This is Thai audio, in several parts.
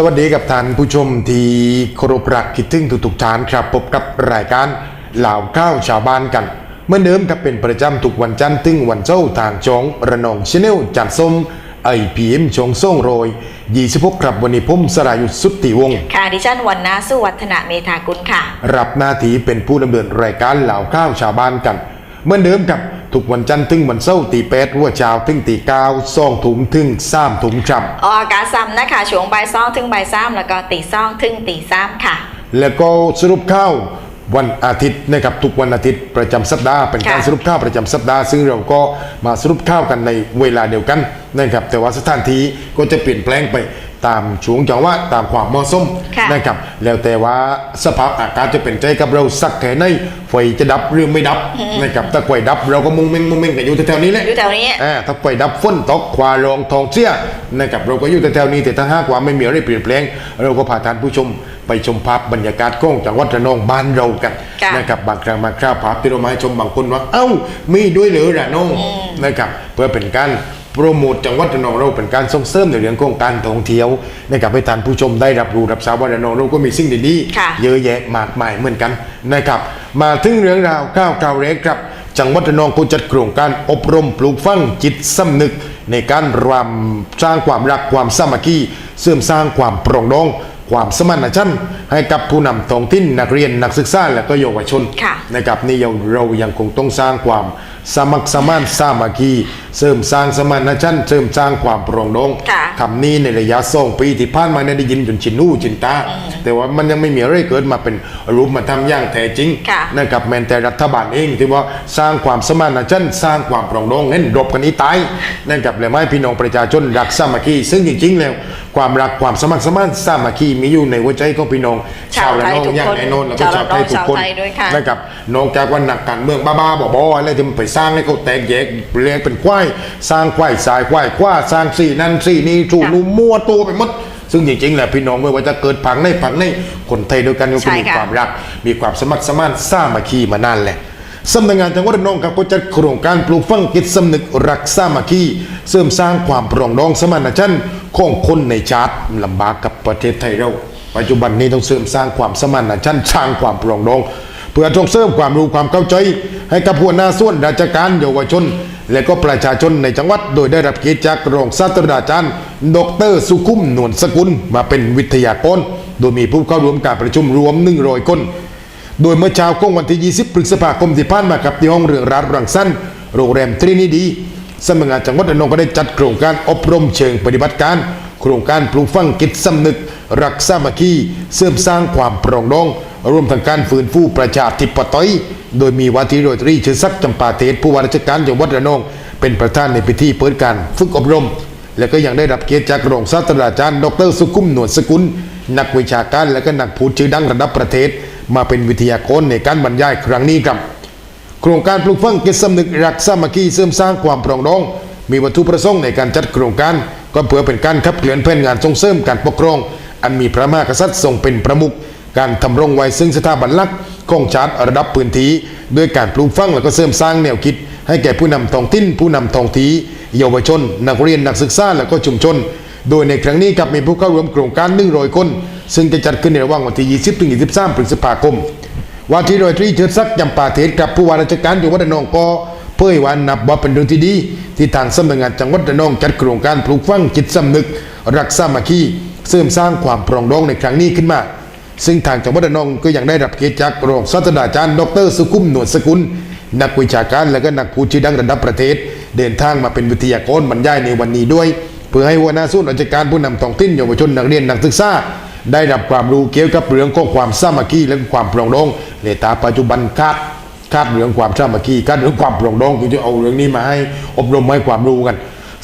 สวัสดีกับท่านผู้ชมที่เคารพรักคิดถึงทุกๆท่านครับพบกับรายการเหล่าข้าวชาวบ้านกันเหมื่อนเดิมครับเป็นประจำทุกวันจันทร์ถึงวันเจ้าร์ทางจองระนองชาแนลจัดส้มไอพีเอ็มชงส่งโรย26ครับวันนี้ผมสรายุทธสุทธิวงศ์ค่ะดิฉันวันนาสุวัฒนาเมธากุลค่ะ รับหน้าที่เป็นผู้ดำเนินรายการเหล่าข้าวชาวบ้านกัน เหมื่อนเดิมครับทุกวันจันทร์ถึงวันเสาร์ตีแปดหัวเช้าถึงตีเก้าซ่องถุงถึงสามถุงครับออกอากาศซ้ำนะคะช่วงบ่ายสองถึงบ่ายสามแล้วก็ตีสองถึงตีสามค่ะ แล้วก็สรุปข่าววันอาทิตย์นะครับทุกวันอาทิตย์ประจำสัปดาห์เป็นการค่ะสรุปข่าวประจำสัปดาห์ ซึ่งเราก็มาสรุปข่าวกันในเวลาเดียวกันนะครับแต่ว่าสถานที่ก็จะเปลี่ยนแปลงไป ตามช่วงจังหวะตามความเหมาะสมค่ะ นะครับแล้วแต่ว่าสภาพอากาศจะเป็นใจกับเราสักแค่ไหนไฟจะดับหรือไม่ดับนะครับถ้าไฟดับเราก็มุงเมงมุงเมงกันอยู่แถวๆนี้แหละ อยู่แถวนี้ อ่าถ้าไฟดับฝนตกควารองทองเสียนะครับเราก็อยู่แถวๆนี้แต่ถ้าหากว่าไม่มีอะไรเปลี่ยนแปลง เราก็พาท่านผู้ชมไปชมภาพบรรยากาศของจังหวัดระนองบ้านเรากันค่ะ นะครับบางครั้งบางคราวภาพที่เรามาให้ชมบางคนว่าเอ้ามีด้วยเหรือระนองนะครับเพื่อเป็นการ โปรโมทจังหวัดระนองเราเป็นการส่งเสริมในเรื่องของการท่องเที่ยวนะครับให้ท่านผู้ชมได้รับรู้รับทราบว่าระนองเราก็มีสิ่งดีค่ะๆเยอะแยะมากมายเหมือนกันนะครับมาถึงเรื่องราวข้าวข่าวเล็กครับจังหวัดระนองก็จัดโครงการอบรมปลูกฝังจิตสำนึก ในการรำสร้างความรักความสามัคคีเสริมสร้างความปรองดอง ความสมานฉันท์ให้กับผู้นำท้องถิ่นนักเรียนนักศึกษาและก็เยาวชนค่ะนะครับนี่เราเรายังคงต้องสร้างความ สามัครสมานสามัคคีเสริมสร้างสมานฉันท์เสริมสร้างความปรองดองค่ะคำนี้ในระยะสองปีที่ผ่านมาเนี่ยได้ยินจนชินหูชินตา แต่ว่ามันยังไม่มีอะไรเกิดมาเป็นรูปมาทำอย่างแท้จริงค่ะ นะครับแม้แต่รัฐบาลเองที่ว่าสร้างความสมานฉันท์สร้างความปรองดองเห็นรบกันนี้ตายนะครับและไม่ให้พี่น้องประชาชนรักสามัคคีซึ่งจริงๆแล้วความรักความสมัครสมานสามัคคีมีอยู่ในหัวใจของพี่น้องชาวไทยระนองทุกอย่างคนแน่นอนแล้วก็ชาวไทยทุกคนชาวไทยด้วยค่ะ นะครับนอกจากว่าหนักการเมืองบ้าๆบอๆอะไรที่มันไปสร้างให้เขาแตกแยกเรียกเป็นควายสร้างควายสายควายคว้าสร้างสี่นั่นสี่นี่ชูนูมั่วตัวไปหมดซึ่งจริงๆแหละพี่น้องไม่ว่าจะเกิดผังในผังในคนไทยด้วยกันก็มีค่ะความรัก มีความสมัครสมานสามัคคีมานานแหละสำนักงานจังหวัดระนองครับก็จัดโครงการปลูกฝังจิตสำนึกรักสามัคคีเสริมสร้างความปรองดองสมานฉันท์ของคนในชาติลำบากกับประเทศไทยเรา ปัจจุบันนี้ต้องเสริมสร้างความสมานฉันท์สร้างความปรองดอง พื่อส่งเสริมความรู้ความเข้าใจ ให้กับหัวหน้าส่วนราชการเยาวชน และก็ประชาชนในจังหวัด โดยได้รับเกียรติจากรองศาสตราจารย์ ดร สุขุมนวลสกุลมาเป็นวิทยากรโดยมีผู้เข้าร่วมการประชุมรวม100คน โดยเมื่อเช้าของวันที่ 20 พฤษภาคมที่ผ่านมากับที่ห้องเรืองรัฐรังสั้นโรงแรมทรินิดีสำนักงานจังหวัดระนองก็ได้จัดโครงการอบรมเชิงปฏิบัติการ โครงการปลูกฝังจิตสำนึก รักสามัคคีเสริมสร้างความปรองดอง ร่วมทั้งการฟื้นฟูประชาธิปไตยโดยมีวาทีโรยตรีเชื่อศักดิ์จำปาเทศผู้ว่าราชการจังหวัดระนอง เป็นประธานในพิธีเปิดการฝึกอบรม และก็ยังได้รับเกียรติจากรองศาสตราจารย์ ดรสุขุมนวลสกุล นักวิชาการและก็นักพูดชื่อดังระดับประเทศ มาเป็นวิทยากรในการบรรยายครั้งนี้ครับ โครงการปลูกฝังจิตสำนึกรักสามัคคีเสริมสร้างความปรองดอง มีวัตถุประสงค์ในการจัดโครงการ ก็เพื่อเป็นการขับเคลื่อนแผนงานส่งเสริมการปกครอง อันมีพระมหากษัตริย์ทรงเป็นประมุข การทำรงไว้ซึ่งสถาบันหลักของชาติระดับพื้นที่ด้วยการปลูกฝังและก็เสริมสร้างแนวคิด ให้แก่ผู้นำท้องถิ่น ผู้นำท้องที่เยาวชน นักเรียนนักศึกษาและก็ชุมชน โดยในครั้งนี้ครับมีผู้เข้าร่วมโครงการ100คน ซึ่งจะจัดขึ้นในระหว่างวันที่ 20 ถึง 23 พฤษภาคมว่าที่โดยตรีเชิดศักดิ์จำปาเทศกับผู้ว่าราชการจังหวัดระนองก็เผยว่านับว่าเป็นเรื่องที่ดี ที่ทางสำนักงานจังหวัดระนองจัดโครงการปลูกฝังจิตสำนึก รักสามัคคีเสริมสร้างความปรองดองในครั้งนี้ขึ้นมา ซึ่งทางจังหวัดระนองก็ยังได้รับเกียรติจากรองศาสตราจารย์ ดรสุขุมหนวลสกุล นักวิชาการและก็นักพูดชื่อดังระดับประเทศ เดินทางมาเป็นวิทยากรบรรยายในวันนี้ด้วย เพื่อให้หัวหน้าส่วนราชการผู้นำท้องถิ่นเยาวชนนักเรียนนักศึกษาได้รับความรู้เกี่ยวกับเรื่องของความสามัคคีและความปรองดองในตาปัจจุบันคาดคาดเรื่องความสามัคคีคาดเรื่องความปรองดองคือจะเอาเรื่องนี้มาให้อบรมให้ความรู้กัน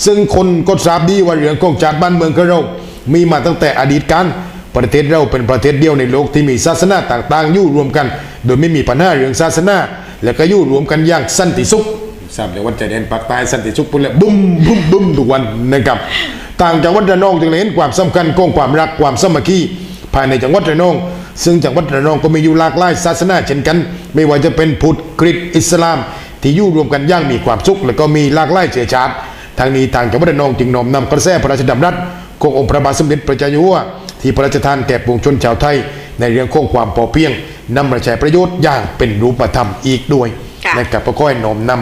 ซึ่งคนก็ทราบดีว่าเรื่องของชาติบ้านเมืองของเรามีมาตั้งแต่อดีตการ ประเทศเราเป็นประเทศเดียวในโลกที่มีศาสนาต่างๆอยู่รวมกัน โดยไม่มีปัญหาเรื่องศาสนา และก็อยู่รวมกันอย่างสันติสุขทราบเลยว่าจะเด่นปากใต้สันติสุขพุ่นแหละบุ้มบุ้มบุ้มทุกวันนะครับต่างจังหวัดระนองจึงเห็นความสำคัญของความรักความสามัคคีภายในจังหวัดระนอง ซึ่งจังหวัดระนองก็มีอยู่หลากหลายศาสนาเช่นกัน ไม่ว่าจะเป็นพุทธคริสต์อิสลาม ที่อยู่รวมกันอย่างมีความสุข และก็มีหลากหลายเชื้อชาติทางนี้ทางจังหวัดระนองจึงน้อมนำกระแสพระราชดำรัสขององค์พระบาทสมเด็จพระเจ้าอยู่หัว ที่พระราชทานแก่ปวงชนชาวไทย ในเรื่องของความพอเพียงนำมาใช้ประโยชน์อย่างเป็นรูปธรรมอีกด้วยค่ะนะครับก็ค่อยโน้อมน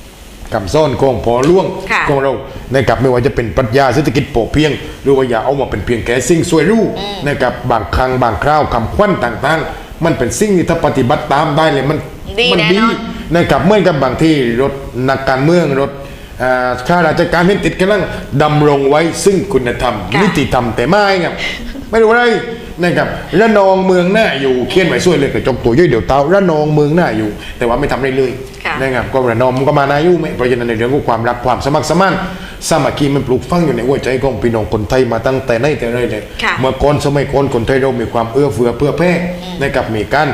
ำคำซ่อนของพอล่วงค่ะของเรานะครับไม่ว่าจะเป็นปรัชญาเศรษฐกิจพอเพียง หรือว่าอย่าเอามาเป็นเพียงแค่สิ่งสวยรู้นะครับบางครั้งบางคราวคำควันต่างๆ มันเป็นสิ่งที่ถ้าปฏิบัติตามได้เลยมันดีมัแน่ดีนอนนะครับเหมื่อนกับบางที่รถนักการเมืองรถอ่าข้าราชการเห็นติดกำลังดำรงไว้ซึ่งคุณธรรมค่ะนิติธรรมแต่ไม่ครับ ไม่รู้อะไรนะครับระนองเมืองหน้าอยู่เขียนไว้สวยเลยกระจกตัวย่อยเดี๋ยวเตาระนองเมืองหน้าอยู่ แต่ว่าไม่ทำอะไรเลยค่ะนะครับก็ระนองมันก็มานายุไหมเพราะฉะนั้นในเรื่องของความรักความสมัครสมานสามัคคีมันปลูกฝังอยู่ในหัวใจของพี่น้องคนไทยมาตั้งแต่ไหนแต่ไรเลยค่ะเมื่อก่อนสมัยก่อนคนไทยเรามีความเอื้อเฟื้อเพื่อแพร่นะครับมีการ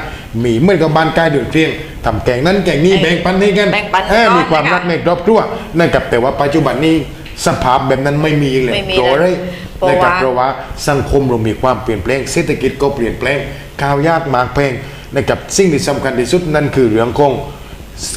มีเหมื่อนกับบ้านใกล้เดือดเรียงทำแกงนั้นแกงนี้เอ้ยแบ่งปันให้กันแบ่งปันเออก่อนมีความนะคะรักในครอบครัวนะครับแต่ว่าปัจจุบันนี้สภาพแบบนั้นไม่มีเลยไม่มีเพราะอะไรเพราะนะครับว่าเพราะว่าสังคมเรามีความเปลี่ยนแปลงเศรษฐกิจก็เปลี่ยนแปลงข้าวยากหมากแพงนะครับสิ่งที่สำคัญที่สุดนั่นคือเรื่องของ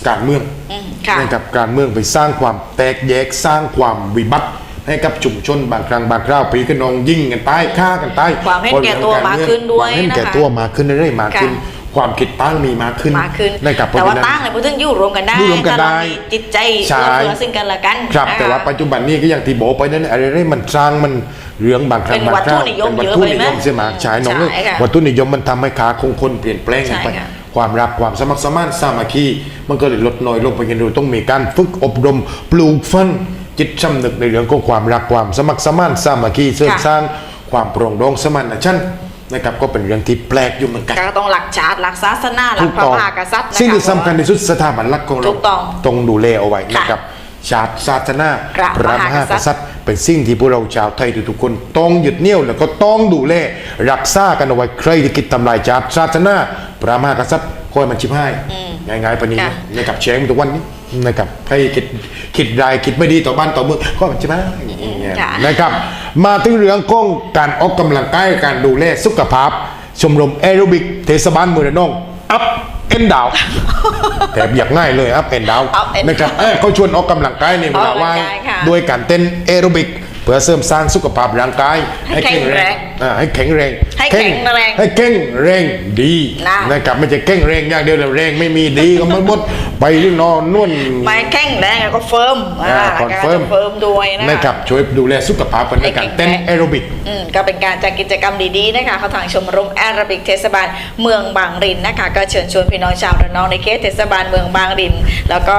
การเมืองอืมค่ะนะครับการเมืองไปสร้างความแตกแยกสร้างความวิบัติให้กับชุมชนบางครั้งบางคราวปีกันนองยิงกันตายฆ่ากันตายความเห็นแก่ตัวมากขึ้นด้วยความเห็นแก่นะคะตัวมากขึ้นเรื่อยๆมากขึ้นค่ะความคิดตั้งมีมากขึ้นมากขึ้นนะครับเพแต่ราะว่าฉะนั้นตั้งเนี่ยพูดถึงอยู่รวมกันได้อยู่รวมกันได้ถ้าเรามีจิตใจใช่เอื้อเฟื้อซึ่งกันและกัน ครับนะคะแต่ว่าปัจจุบันนี้ก็อย่างที่บอกไปนั้นอะไรๆมันสร้างมัน เรื่องบางครั้งเป็นบางวัตคถุราวนิยมเป็นวัตถุเยอะไปนิไหมยมใช่ไหมใช่น้องเอ้ยใช่ค่ะวัตถุนิยมมันทำให้ขาคงคนเปลี่ยนแปลงกันไปใช่ค่ะความรักความสมัครสมานสามัคคีมันก็เลยลดน้อยลงไปกันดูต้องมีการฝึกอบรมปลูกฝังจิตสำนึกในเรื่องของความรักความสมัครสมานสามัคคีเสริมค่ะสร้างความโปร่งดองสมานฉันท์นะครับก็เป็นเรื่องที่แปลกอยู่เหมือนกันก็ต้องหลักชาติหลักศาสนาหลักพระมหากษัตริย์นะคะสิ่งที่สำคัญที่สุดสถาบันหลักของเราถูกต้องต้องดูแลเอาไว้นะครับชาติศาสนาพระมหากษัตริย์ เป็นสิ่งที่พวกเราชาวไทยทุกๆคนต้องยึดเหนี่ยวแล้วก็ต้องดูแลรักษากันเอาไว้ใครที่คิดทำลายชาติศาสนาพระมหากษัตริย์คอยมันชิบให้ง่ายๆปานนี้ค่ะนะครับแชร์ทุกวันนี้นะครับใครคิดคิดรายคิดไม่ดีต่อบ้านต่อเมืองก็มันชิบให้อย่างเงี้ยค่ะนะครับ มาถึงเรื่องของการออกกำลังกายการดูแลสุขภาพ ชมรมแอโรบิกเทศบาลเมืองระนองอัพ เอ็นดาวแถบอยากง่ายเลยอัพเอ็นดาว Up and นะครับเอ้ยเขาชวนออกกำลังกายในเวลาว่างออกกำลังกายค่ะโดยการเต้นแอโรบิกเพื่อเสริมสร้างสุขภาพร่างกาย ให้แข็งแรงอ่าให้แข็งแรงให้แข็งแรงให้แข็งแรงดีนะนะครับไม่ใช่แข็งแรงอย่างเดียวแล้วแรงไม่มีดีก็มันหมด ไปเรื่องนอนนุ่นไม่แข็งแรงแล้วก็เฟิร์มอ่าอ่าคอนเฟิร์มก็จะเฟิร์มด้วยนะคะนะครับช่วยดูแลสุขภาพกันในการเต้นแอโรบิกอืมก็เป็นการจัดกิจกรรมดีๆนะคะเขาทางชมรมแอโรบิกเทศบาลเมืองบางรินนะคะก็เชิญชวนพี่น้องชาวระนองในเขตเทศบาลเมืองบางริน แล้วก็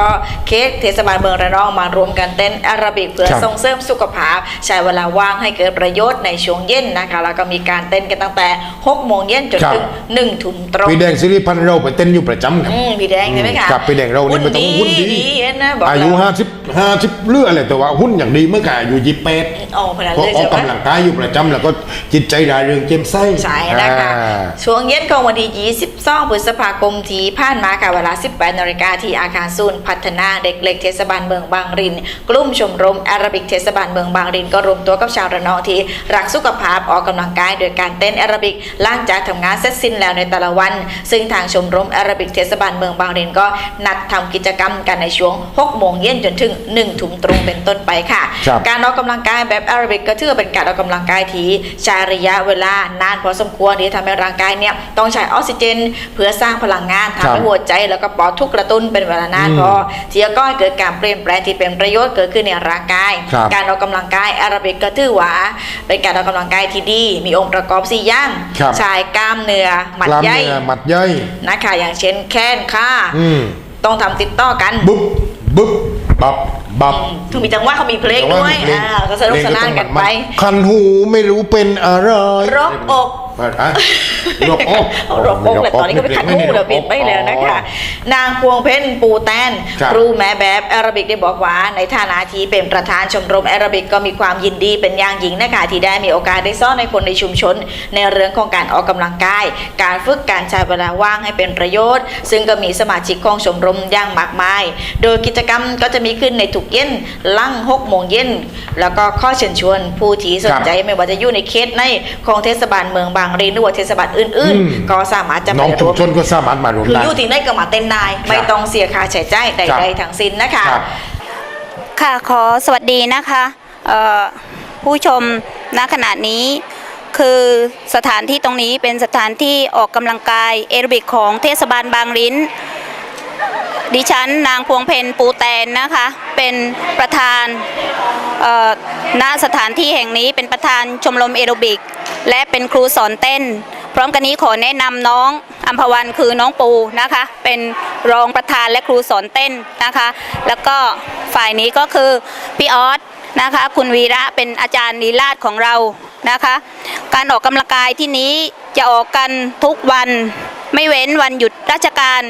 เขตเทศบาลเมืองระนองมารวมกันเต้นแอโรบิกเพื่อครับส่งเสริมสุขภาพใช้เวลาว่างให้เกิดประโยชน์ในช่วงเย็นนะคะแล้วก็มีการเต้นกันตั้งแต่6โมงเย็นจนถึง1ทุ่มตรงพี่แดงสิริพันธ์เราไปเต้นอยู่ประจำครับอืมพี่แดงใช่ไหมคะครับพี่แดงเรานี่ไม่ต้องหุ้นดีดีนะบอกอายุแล้วห้าสิบห้าสิบเลืออะไรแต่ว่าหุ้นอย่างดีเมื่อก่อายุยี่สิบแปดโอ้ขนาดเพราะเลยออใช่กไหมกำลังกายอยู่ประจำแล้วก็จิตใจร่าเริงเจยมใสใช่นะคะอ่าช่วงเย็นของวันที่ 22พฤษภาคมที่ผ่านมาค่ะเวลา 18นาฬิกาที่อาคารศูนย์พัฒนาเด็กเล็กเทศบาลเมืองบางริน กลุ่มชมรมแอโรบิกเทศบาลเมืองบางริน ก็รวมตัวกับชาวระนองที่รักสุขภาพออกกำลังกายโดยการเต้นแอโรบิกหล่างจากทำงานเสร็จสิ้นแล้วในแต่ละวัน ซึ่งทางชมรมแอโรบิกเทศบาลเมืองบางรินก็นัดทำกิจกรรมกันในช่วง6โมงเย็นจนถึง1ทุ่มตรงเป็นต้นไปค่ะครับการออกกำลังกายแบบแอโรบิกก็ถือว่าเป็นการออกกำลังกายที่ใช้ระยะเวลานานพอสมควรที่ทำให้ร่างกายเนี่ยต้องใช้ออกซิเจนเพื่อสร้างพลังงานครัทำบให้หัวใจ แล้วก็ปอดทุกกระตุ้นเป็นเวลานานอืมพอที่จะก่อให้เกิดการเปลี่ยนแปลงที่เป็นประโยชน์เกิดขึ้นในร่างกายครับการออกกำลังกายแอโรบิกก็ถือว่าเป็นการออกกำลังกายที่ดี มีองค์ประกอบสี่อย่างครับใช้กล้ามเนื้อหมัดกล้ามใหญ่เนื้อมัดใหญ่นะคะอย่างเช่นแข้งขาอืมต้องทำติดต่อกันบุ๊บบุ๊บบับบับถึงมีจังหวะเขามีเพลงด้วยอ่าก็สนุกสนานกันไป คันหูไม่รู้เป็นอะไรรบอก อะรบอกเอารบอกเลยตอนนี้ก็ไปขัดหูเดี๋ยวปลี่ยนไปแล้วนะคะ นางพวงเพ็ญปูแตนครูแม่แบบแอรบิกได้บอกว่า ในฐานะที่เป็นประธานชมรมแอรบิกก็มีความยินดีเป็นอย่างยิ่งนะคะที่ได้มีโอกาสได้สอนในคนในชุมชน ในเรื่องของการออกกำลังกาย การฝึกการใช้เวลาว่างให้เป็นประโยชน์ ซึ่งก็มีสมาชิกของชมรมอย่างมากมาย โดยกิจกรรมก็จะมีขึ้นในทุกเย็นลั่ง6โมงเย็นแล้วก็ข้อเชิญชวนผู้ที่สนใจไม่ว่าจะอยู่ในเขตในของเทศบาลเมืองบางรีนหรือว่าเทศบาลอื่นอืมๆก็สามารถจะน้องไปชุร่มวมชนก็สามารถมารวมคือได้อยู่ที่ไหนก็มาเต้นได้ไม่ต้องเสียค่าใช้จ่ายใครับดๆทั้งสิ้นนะคะครับค่ะขอสวัสดีนะคะเอ่อผู้ชมณขณะนี้คคือสถานที่ตรงนี้เป็นสถานที่ออกกำลังกายแอโรบิกของเทศบาลบางลิ้น ดิฉันนางพวงเพนปูแตนนะคะ เป็นประธานณสถานที่แห่งนี้เป็นประธานชมรมแอโรบิก และเป็นครูสอนเต้น พร้อมกันนี้ขอแนะนำน้องอัมพวันคือน้องปูนะคะ เป็นรองประธานและครูสอนเต้นนะคะ แล้วก็ฝ่ายนี้ก็คือพี่ออสนะคะ คุณวีระเป็นอาจารย์ลีลาดของเรานะคะ การออกกำลังกายที่นี้จะออกกันทุกวันไม่เว้นวันหยุดราชการ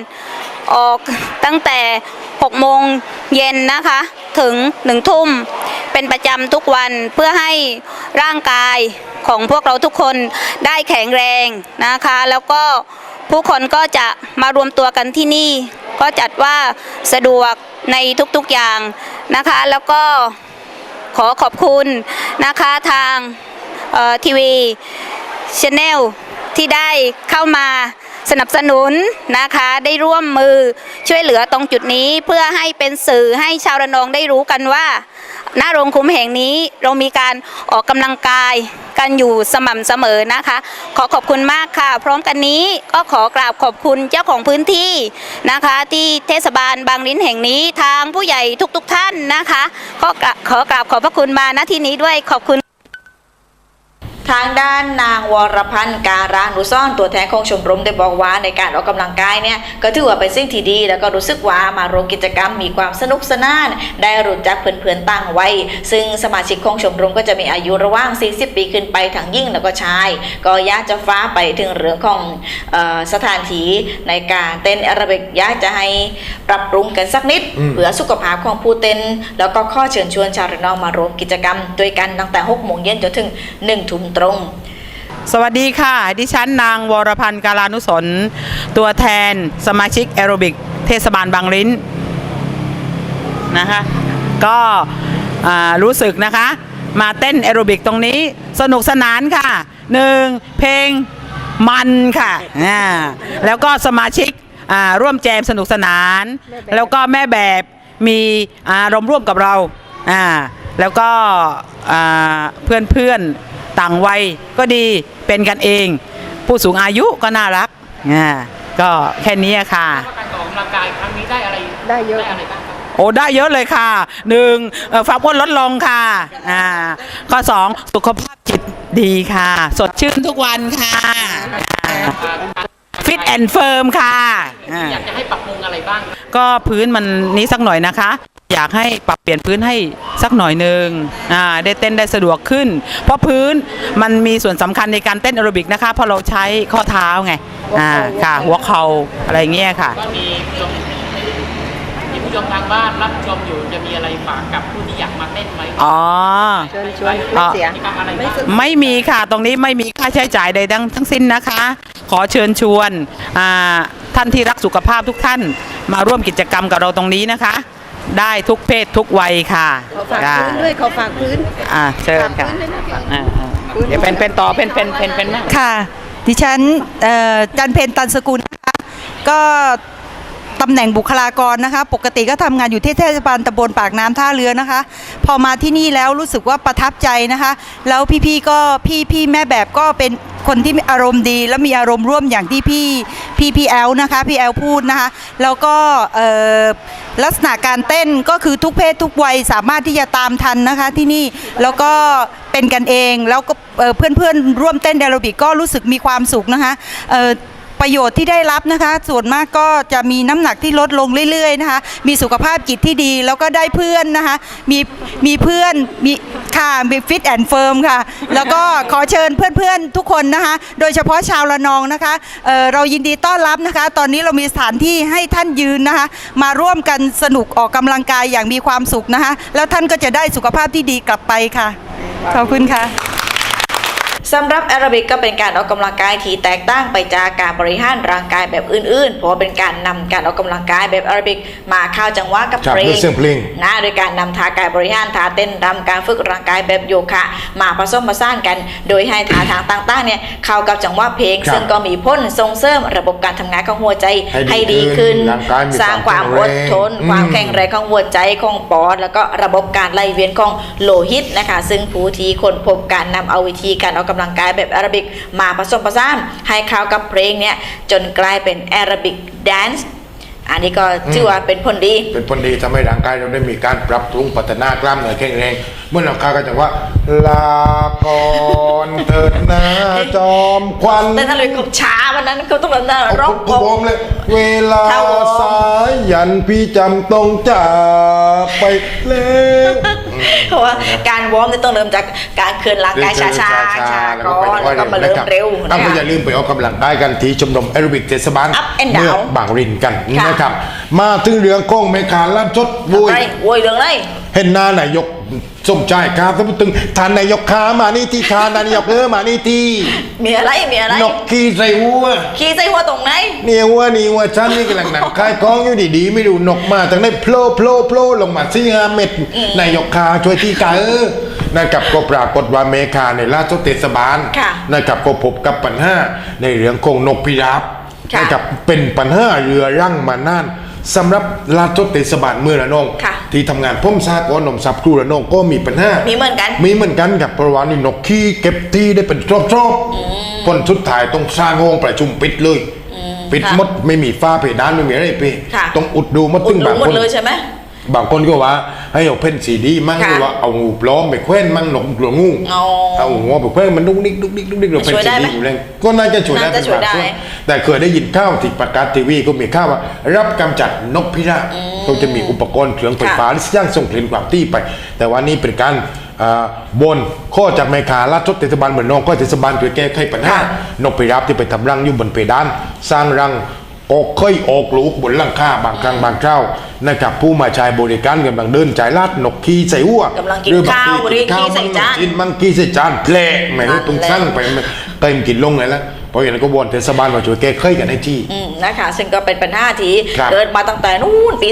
ออกตั้งแต่6โมงเย็นนะคะถึง1ทุ่มเป็นประจำทุกวันเพื่อให้ร่างกายของพวกเราทุกคนได้แข็งแรงนะคะ แล้วก็ผู้คนก็จะมารวมตัวกันที่นี่ ก็จัดว่าสะดวกในทุกๆอย่างนะคะ แล้วก็ขอขอบคุณนะคะทางทีวีชแนล ที่ได้เข้ามาสนับสนุนนะคะได้ร่วมมือช่วยเหลือตรงจุดนี้เพื่อให้เป็นสื่อให้ชาวระนองได้รู้กันว่าณโรงคุ้มแห่งนี้เรามีการออกกำลังกายกันอยู่สม่ำเสมอนะคะ ขอขอบคุณมากค่ะ พร้อมกันนี้ก็ขอกราบขอบคุณเจ้าของพื้นที่นะคะ ที่เทศบาลบางลิ้นแห่งนี้ทางผู้ใหญ่ทุกๆทท่านนะคะก็กราบขอกราบขอบพระคุณมาณที่นี้ด้วยขอบคุณ ทางด้านนางวรพันธ์การานุซ่อนตัวแทนของชมรมได้บอกว่าในการออกกำลังกายเนี่ยก็ถือว่าเป็นสิ่งที่ดี แล้วก็รู้สึกว่ามาร่วมกิจกรรมมีความสนุกสนาน ได้รู้จักเพื่อนๆตั้งไว้ ซึ่งสมาชิกของชมรมก็จะมีอายุระหว่าง 40 ปีขึ้นไปทั้งยิ่งแล้วก็ชาย ก็อยากจะฟ้าไปถึงเรื่องของเออสถานที่ในการเต้นแอโรบิกอยากจะให้ปรับปรุงกันสักนิดอืมเพื่อสุขภาพของผู้เต้น แล้วก็ข้อเชิญชวนชาวระนองมาร่วมกิจกรรมด้วยกันตั้งแต่6โมงเย็นจนถึง1ทุ่มตรง สวัสดีค่ะ ดิฉันนางวรพันธ์การานุสนตัวแทนสมาชิกแอโรบิก เทศบาลบางลิ้นนะคะ ก็อ่ารู้สึกนะคะ มาเต้นแอโรบิกตรงนี้สนุกสนานค่ะหนึ่งเพลงมันค่ะอ่าแล้วก็สมาชิกอ่าร่วมแจมสนุกสนาน แล้วก็แม่แบบมีอารมณ์ร่วมกับเราอ่าแล้วก็อ่าเพื่อนเพื่อนๆ ต่างวัยก็ดีเป็นกันเอง ผู้สูงอายุก็น่ารักอ่าก็แค่นี้ค่ะการออกกำลังกายครั้งนี้ได้อะไรได้เยอะได้อะไรบ้างครับโอ้ได้เยอะเลยค่ะหนึ่งเอ่อความอ้วนลดลงค่ะอ่าข้อสองสุขภาพจิตดีค่ะ สดชื่นทุกวันค่ะฟิตแอนด์เฟิร์มค่ะอ่าอยากจะให้ปรับปรุงอะไรบ้าง ก็พื้นมันนี้สักหน่อยนะคะ อยากให้ปรับเปลี่ยนพื้นให้สักหน่อยหนึ่งอ่าได้เต้นได้สะดวกขึ้น เพราะพื้นมันมีส่วนสำคัญในการเต้นแอโรบิกนะคะเพราะเราใช้ข้อเท้าไงอ่าค่ะหัวเข่าอะไรเงี้ยค่ะก็มีผู้ชมมีผู้ชมทางบ้านรับชมอยู่จะมีอะไรฝากกับผู้ที่อยากมาเต้นไหมอ๋อเชิญชวนไม่เสียกิจกรรมอะไรบ้างไม่มีค่ะตรงนี้ไม่มีค่าใช้จ่ายใดทั้งทั้งสิ้นนะคะ ขอเชิญชวนอ่าท่านที่รักสุขภาพทุกท่านมาร่วมกิจกรรมกับเราตรงนี้นะคะ ได้ทุกเพศทุกวัยค่ะขอฝากพื้นด้วยขอฝากพื้นอ่าเชิญค่ะอ่าอ่าเดี๋ยวเป็นเป็นต่อเป็นเป็นเป็นเป็นมั่งค่ะ ดิฉันเอ่อจันเพนตันสกุลนะคะก็ตำแหน่งบุคลากรนะคะ ปกติก็ทำงานอยู่ที่เทศบาลตำบลปากน้ำท่าเรือนะคะ พอมาที่นี่แล้วรู้สึกว่าประทับใจนะคะ แล้วพี่ๆก็พี่พี่แม่แบบก็เป็น คนที่อารมณ์ดี และมีอารมณ์ร่วมอย่างที่พี่พี่พีแอลนะคะพี่แอลพูดนะคะแล้วก็ลักษณะการเต้นก็คือทุกเพศทุกวัยสามารถที่จะตามทันนะคะที่นี่แล้วก็เป็นกันเองแล้วก็เอ่อเพื่อนๆร่วมเต้นแอโรบิกก็รู้สึกมีความสุขนะคะ ประโยชน์ที่ได้รับนะคะ ส่วนมากก็จะมีน้ำหนักที่ลดลงเรื่อยๆนะคะ มีสุขภาพจิตที่ดีแล้วก็ได้เพื่อนนะคะ มีมีเพื่อนมีค่ะมีฟิตแอนด์เฟิร์มค่ะ แล้วก็ขอเชิญเพื่อนๆทุกคนนะคะ โดยเฉพาะชาวระนองนะคะเเรายินดีต้อนรับนะคะ ตอนนี้เรามีสถานที่ให้ท่านยืนนะคะ มาร่วมกันสนุกออกกำลังกายอย่างมีความสุขนะคะ แล้วท่านก็จะได้สุขภาพที่ดีกลับไปค่ะ ขอบคุณค่ะ สำหรับแอโรบิกก็เป็นการออกกำลังกายที่แตกต่างไปจากการบริหารร่างกายแบบอื่นๆ เพราะว่าเป็นการนำการออกกำลังกายแบบแอโรบิกมาเข้าจังหวะกับครับเพลด้วยงเสียงเพลงนะโดยการนำท่ากายบริหารท่าเต้นรำการฝึกร่างกายแบบโยคะมาผสมผสานกัน โดยให้ท่าทางต่างๆเนี่ยเข้ากับจังหวะเพลงครับซึ่งก็มีพ้นส่งเสริมระบบการทำงานของหัวใจให้ให้ดีดีขึ้ขึ้นนร่างกายมีสร้างความความอแข็งดแรงทนอืมความแข็งแรงของหัวใจของปอด แล้วก็ระบบการไหลเวียนของโลหิตนะคะ ซึ่งผู้ที่คนพบการนำเอาวิธีการออกกำลังำลังกายแบบแอโรบิกมาผสมผสานให้เข้ากับเพลงเนี่ยจนกลายเป็นแอโรบิกแดนซ์อันนี้ก็ถือว่าเป็นผลดี เป็นผลดีทำให้ร่างกายเราได้มีการปรับปรุงพัฒนากล้ามเนื้อแข็งแรง เมื่อเราคาก็จะว่า ลาก่อนเถิดนาจอมควันแต่ถ้าเลยกบช้าวันนั้นเขาต้องแบบนั้นเอาร้องผมผมเลย เวลาถ้าวอร์มสายยันพี่จำต้องจากไปแล้ว เพราะว่าการวอร์มเนี่ยต้องเริ่มจากการเคลื่อนร่างกายช้าๆช้าแล้วก่ก็อนไปแล้วก็มาเริ่มเร็วนะนะก็คะอย่าลืมไปออกกำลังกายกันที่ชมรมแอโรบิกเทศบาล Up and เมือง down บางรินกันค่ะนะครับ มาถึงเรื่องกล้องแม่ขาลัดชดบุยอะไรโวยเรื่องอะไรเห็นหน้านายก สมใจครับท่านผู้ตึงทานนายกขามานี่ที่ทานนายกเออมานี่ที่มีอะไรมีอะไรนกขี้ใส่หัวขี้ใส่หัวตรงไหนเนี่ยหัวนี่หัวฉันนี่กำลังหนังคายกล้องอยู่ดีๆไม่ดูนกมาจากได้โผล่โผล่โผล่ลงมาสี่ห้าเม็ดนายกขาช่วยที่กาเออนะครับก็ปรากฏว่าเมคาในราชเทศบาลค่ะนะครับก็พบกับปัญหาในเรื่องของนกพิราบค่ะนะครับเป็นปัญหาเรือรั่งมานาน สำหรับราชเทศบาลเมืองระนอง ค่ะที่ทำงานพ่มซากว่านมซับครูระนองก็มีปัญหามีเหมือนกัน มีเหมือนกันกับเพราะว่านี่นกขี้เก็บที่ได้เป็นรอบๆผลสุดท้ายต้องสร้างห้องประชุมปิดเลย ปิดค่ะหมดไม่มีฝ้าเพดานไม่มีอะไรไปค่ะ ต้องอุดดูหมดอุตึดงหนุบางหมคดน เลยใช่ไหม บางคนก็ว่าให้เอาเพ่นสีดีมั่งค่ะหรือว่าเอางูปลอมไปแขวนมั่งนกกลัวงูอ๋อเอาหัวไปแขวนมันดุกดิกดุกดิกดุกดิกเราเป็นช่วยสีได้ไหมดีอยู่แล้วก็น่าจะช่วยได้น่าจะช่วยได้เป็นบางส่วนแต่เคยได้ยินข้าวที่ประกาศทีวีก็มีข้าวว่า รับกำจัดนกพิราบก็จะมีอุปกรณ์เครื่องไฟฟ้าที่ย่างส่งกลิ่นความที่ไป แต่ว่านี่เป็นการอ่าบนข้อจากแม่ขาลาดชดเทศบาลเหมือนน้องก็เทศบาลช่วยแก้ไขปัญหานกพิราบที่ไปทำรังอยู่บนเพดาน สร้างรังออกเคยออกลูกบนหลังคาบางครั้งบางเจ้า นะครับผู้มาใช้บริการกำลังเดินจ่ายลาดนกขี้ใส่หัวกำลังกินหรือบงข้าวทีหรือขี้ใส่จานกินมังกี้ใส่จานแผลแหม่นั่นตรงแหละสั่งไปเต็มกินลงเลยแล้ว เพราะอย่างนั้นก็วอนเทศบาลมาช่วยแก้ไขกันให้ที่ อืมนะคะ ซึ่งก็เป็นปัญหาที่ครับเกิดมาตั้งแต่นู่นปี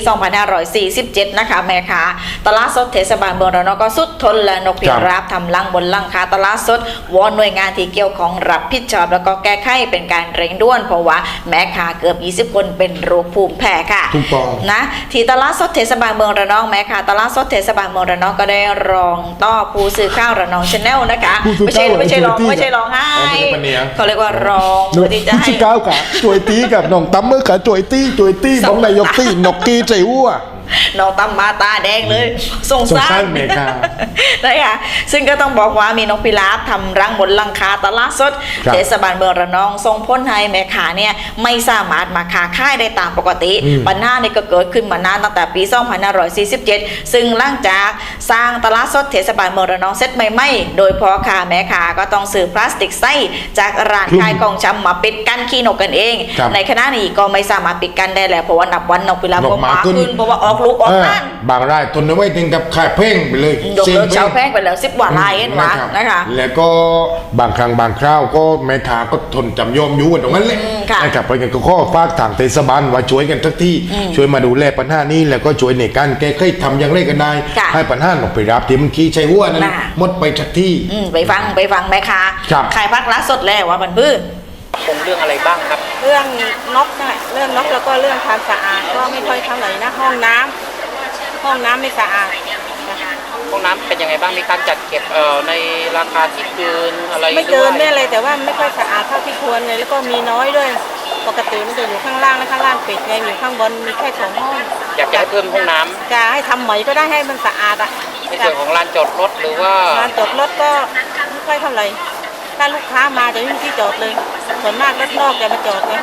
2547 นะคะ แม่ค้าตลาดสดเทศบาลเมืองระนองก็สุดทนและนกพิราบทำรังบนหลังคาตลาดสดวอนหน่วยงานที่เกี่ยวของรับผิดชอบแล้วก็แก้ไขเป็นการเร่งด่วน เพราะว่าแม่ค้าเกือบ 20 คนเป็นโรคภูมิแพ้ค่ะ ถูกต้อง นะที่ตลาดสดเทศบาลเมืองระนองแม่ค้าตลาดสดเทศบาลเมืองระนองก็ได้รองต่อผู้สื่อข่าวระนองชาแนลนะคะผู้สื่อไม่ใช่ข่าวไม่ใช่ร้องที่ไม่ใช่ร้องไห้อ๋อไม่ใช่ปะเนี่ย เขาเรียกว่ารองเพื่อที่จะให้ชิก้าวกะจวยตีกับน้องตั้มเมื่อขาจวยตีจวยตีสบอองกนายกตีนกกี้ใส่หัว น้องตั้มมาตาแดงเลยสงสงสาสารรเมกานะคะซึ่งก็ต้องบอกว่ามีนกพิราบทำรังบนหลังคาตลาดสดครับเทศบาลเมืองระนองทรงพ้นให้แม่ค้าเนี่ยไม่สามารถมาค้าขายได้ตามปกติอืมปัญหาเนี่ยก็เกิดขึ้นมานานตั้งแต่ปี2547 ซึ่งหลังจากสร้างตลาดสดเทศบาลเมืองระนองเสร็จใหม่ๆ โดยพ่อค้าแม่ค้าก็ต้องซื้อพลาสติกไส้จากร้านขายของชำมาปิดกั้นขี้นกกันเองครับในขณะนี้ก็ไม่สามารถปิดกั้นได้แล้วเพราะว่านับวันนกพิราบนกก็หมามาขึ้นขึ้นเพราะว่าออกลูกออกเออนั่นบางรายทนไม่ไหวถึงกับขายเพ่งไปเลยยกซ็งเลิกพ่งชาวแพงไปแล้วสิบกว่าลายเองวะรับนะคะแล้วก็บางครั้งบางคราวก็แม่ค้าก็ทนจำยอมอยู่กันตรงนั้นแหละอืมค่ะนะครับเพราะงั้นก็ข้อฝากทางเทศบาลว่าช่วยกันทักที่ช่วยมาดูแลปัญหานี้แล้วก็ช่วยในการแก้ไขทำอย่างไรกันได้ค่ะให้ปัญหาหนกไปรับที่มันขี้ใช้หัวนั้นน่ะหมดไปทักที่อืมไปฟังไปฟังแม่ค้าครับขายพักร้านสดแล้วว่ามันพื้นคงเรื่องอะไรบ้างครับ เรื่องนกนะเรื่องนกแล้วก็เรื่องความสะอาดก็ไม่ค่อยเท่าไหร่นะห้องน้ำห้องน้ำไม่สะอาดนะคะห้องน้ำเป็นยังไงบ้างมีการจัดเก็บเอ่อในราคาที่เกินอะไรไม่เกินหรือว่าไม่อะไรแต่ว่าไม่ค่อยสะอาดเท่าที่ควรเลยแล้วก็มีน้อยด้วยปกติมันจะอยู่ข้างล่างและข้างล่างปิดไงอยู่ข้างบนมีแค่สองห้องอยากจะให้เพิ่มห้องน้ำจะให้ทำใหม่ก็ได้ให้มันสะอาดอะในส่วนของลานจอดรถหรือว่าลานจอดรถก็ไม่ค่อยเท่าไหร่ ถ้าลูกค้ามาจะไม่มีที่จอดเลย ส่วนมากรถนอกจะมาจอดไง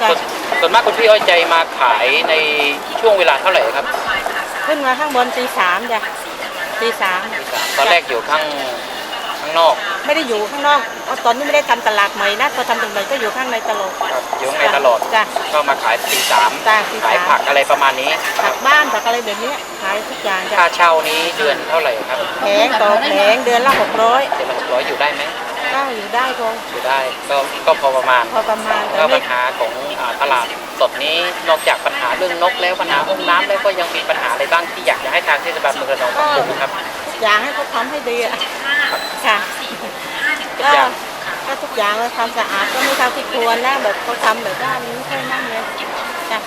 จ้ะส่วนส่วนมากคุณพี่อ้อยใจมาขายในช่วงเวลาเท่าไหร่ครับ ขึ้นมาข้างบนตีสามจ้ะตีสามตอนแรกอยู่ข้างข้างนอกไม่ได้อยู่ข้างนอกเอาตอนนี้ไม่ได้ทำตลาดใหม่นะพอทำตลาดใหม่ก็อยู่ข้างในตลอดครับอยู่ข้างในตลอดจ้ะก็มาขายตีสามจ้ะตีสาม ขายผักอะไรประมาณนี้คผัรับกบ้านผักอะไรแบบเนี้ยขายทุกอย่างจ้ะค่าเช่านี้เดือนเท่าไหร่ครับแผงต่อแผงเดือนละหกร้อยเดือนละหกร้อยอยู่ได้ไหม ก็อยู่ได้พออยู่ได้ก็ก็พอประมาณพอประมาณแต่ก็ไม่ปัญหาของอ่าตลาดสดนี้นอกจากปัญหาเรื่องนกแล้วปัญหาห้องน้ำแล้วก็ยังมีปัญหาอะไรบ้างที่อยากจะให้ทางเทศบาลเมืองระนองปรับปรุงครับทุกอย่างให้เขาทำให้ดีอะค่ะทุกก็อย่างก็ทุกอย่างเลยความสะอาดก็ไม่เท่าที่ควรนะแบบเขาทำแบบว่ามันไม่ค่อยนั่นเลยจ้ะ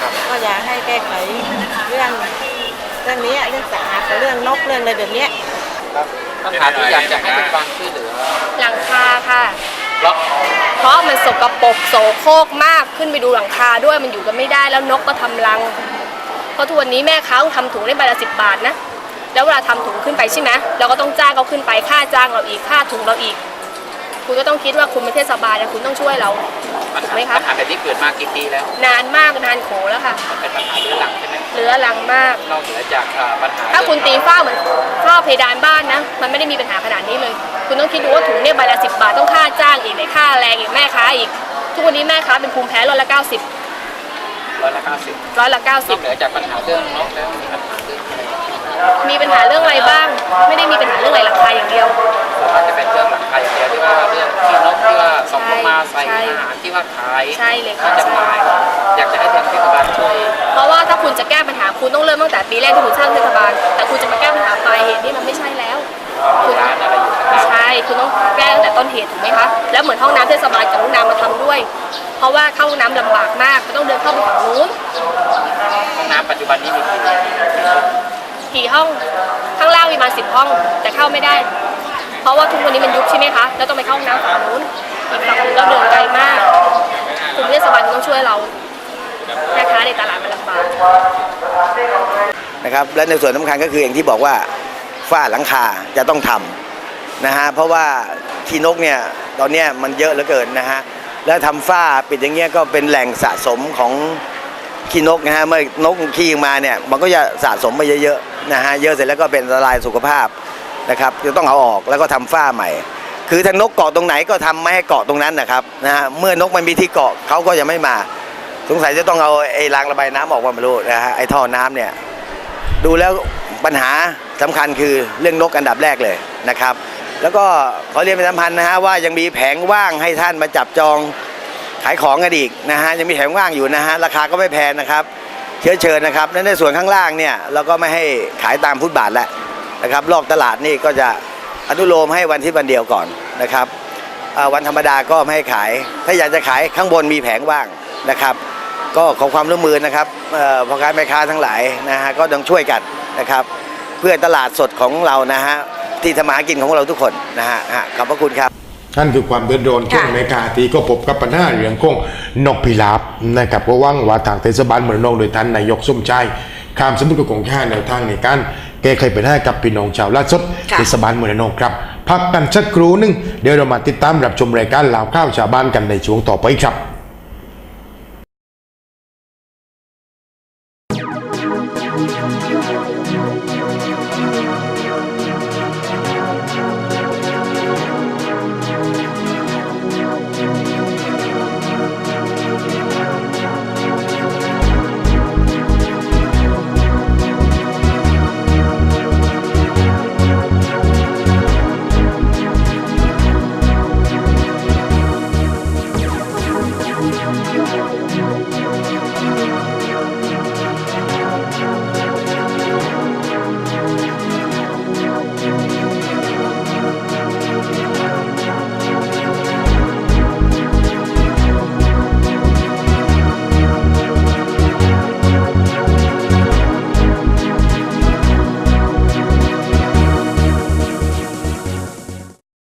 ครับก็อยากให้แก้ไขเรื่องเรื่องนี้เรื่องสะอาดกับเรื่องนกเรื่องอะไรแบบเนี้ย ครับ ปัญหาที่อยากจะให้เทศบาลช่วยเหลือหลังคาค่ะ เพราะเพราะมันสกปรกโสโครกมากขึ้นไปดูหลังคาด้วยมันอยู่กันไม่ได้แล้วนกก็ทำรัง เพราะทุกวันนี้แม่ค้าต้องทำถุงได้ใบละสิบบาทนะ แล้วเวลาทำถุงขึ้นไปใช่ไหมเราก็ต้องจ้างเขาขึ้นไปค่าจ้างเราอีกค่าถุงเราอีก คุณก็ต้องคิดว่าคุณเป็นเทศบาลนะคุณต้องช่วยเรา ปัญถูกหาไหมคะปัญหาแบบนี้เกิดมากี่ปีแล้ว นานมากนานโขแล้วค่ะ มันเป็นปัญหาเรื้อรังใช่ไหมเหลือรังมาก นอกเหนือจากอ่าปัญหาถ้าคุณตีฝ้าเหมือนฝ้าเพดานบ้านนะ มันไม่ได้มีปัญหาขนาดนี้เลย คุณต้องคิดดูว่าถุงเนี่ยใบละสิบาทต้องค่าจ้างอีกในค่าแรงอีกแม่ค้าอีก ทุกวันนี้แม่ค้าเป็นภูมิแพ้ร้อยละเก้าสิบร้อยละเก้าสิบร้อยละเก้านสิอบ กเหนือจากปัญหาเรื่องนกแล้วมีปัญหาเรื่องอะไรมีปัญหาเรื่องอะไรบ้าง ไม่ได้มีปัญหาเรื่องอะไรหลังคาอย่างเดียว ส่วนมากจะเป็นเรื่องหลังคาอย่างเดียวที่ว่าเรื่องที่นกที่ว่าตกลงมาใส่ใช่อาหารที่ว่าขายใช่เลยค่ะที่จำหน่ายอยากจะให้ทางเทศบาลช่วยเพราะว่าถ้าคุณจะแก้ปัญหาคุณต้องเริ่มตั้งแต่ปีแรกที่คุณสร้างเทศบาล แต่คุณจะมาแก้ปัญหาปลายเหตุนี่มันไม่ใช่แล้ว คุณร้านอะไรอยู่ต่างใช่คุณต้องแก้ตั้งแต่ต้นเหตุถูกไหมคะ แล้วเหมือนห้องน้ำเทศบาลกับห้องน้ำมาทำด้วย เพราะว่าเข้าห้องน้ำลำบากมากก็ต้องเดินเข้าไปฝั่งนู้นๆห้องน้ำปัจจุบันนี้มีกี่กี่ห้อง ข้างล่างมีประมาณสิบห้อง แต่เข้าไม่ได้ เพราะว่าทุกวันนี้มันยุบใช่ไหมคะ แล้วต้องไปเข้าห้องน้ำฝั่งนู้นอีกฝั่งนึงก็เดินไกลมากกลุ่มเทศบาลต้องช่วยเราแม่ค้าในตลาดมันลำบากนะครับ และในส่วนสำคัญก็คืออย่างที่บอกว่าฝ้าหลังคาจะต้องทำนะฮะ เพราะว่าขี้นกเนี่ยตอนนี้มันเยอะเหลือเกินนะฮะ แล้วทำฝ้าปิดอย่างเงี้ยก็เป็นแหล่งสะสมของขี้นกนะฮะเมื่อนกขี้มาเนี่ยมันก็จะสะสมไปเยอะๆนะฮะเยอะเสร็จแล้วก็เป็นอันตรายสุขภาพ นะครับจะต้องเอาออกแล้วก็ทำฝ้าใหม่ คือถ้านกเกาะตรงไหนก็ทำไม่ให้เกาะตรงนั้นนะครับนะฮะเมื่อนกมันมีที่เกาะเขาก็จะไม่มา สงสัยจะต้องเอาไอ้รางระบายน้ำออกมาไม่รู้นะฮะไอ้ท่อน้ำเนี่ยดูแล้วปัญหาสำคัญคือเรื่องนกอันดับแรกเลยนะครับ แล้วก็ขอเรียนเป็นสัมพันธ์นะฮะว่ายังมีแผงว่างให้ท่านมาจับจองขายของกันอีกนะฮะยังมีแผงว่างอยู่นะฮะราคาก็ไม่แพงนะครับเชื้อเชิญนะครับในส่วนข้างล่างเนี่ยเราก็ไม่ให้ขายตามฟุตบาทแล้ว นะครับ รอบตลาดนี่ก็จะอนุโลมให้วันที่วันเดียวก่อนนะครับอ่าวันธรรมดาก็ไม่ให้ขาย ถ้าอยากจะขายข้างบนมีแผงว่างนะครับ ก็ขอความร่วมมือนะครับเอ่อพ่อค้าแม่ค้าทั้งหลายนะฮะก็ต้องช่วยกันนะครับ เพื่อตลาดสดของเรานะฮะที่ทำมาหากินของเราทุกคนนะฮะฮะขอบพระคุณครับนั่นคือความเดือดร้อนของค่ะอเมริกาที่ก็พบกับปัญหาเรื่องของนกพิราบนะครับก็หว่างว่าทางเทศบาลเมืองนองโดยท่านนายกสมชายข้ามสมุทรกงค่าแนวทางในการ แก้ไขปัญหากับพี่น้องชาวลาดสดค่ะเทศบาลเมืองนองครับพักกันสักครู่หนึงเดี๋ยวเรามาติดตามรับชมรายการลาวข้าวชาวบ้านกันในช่วงต่อไปครับ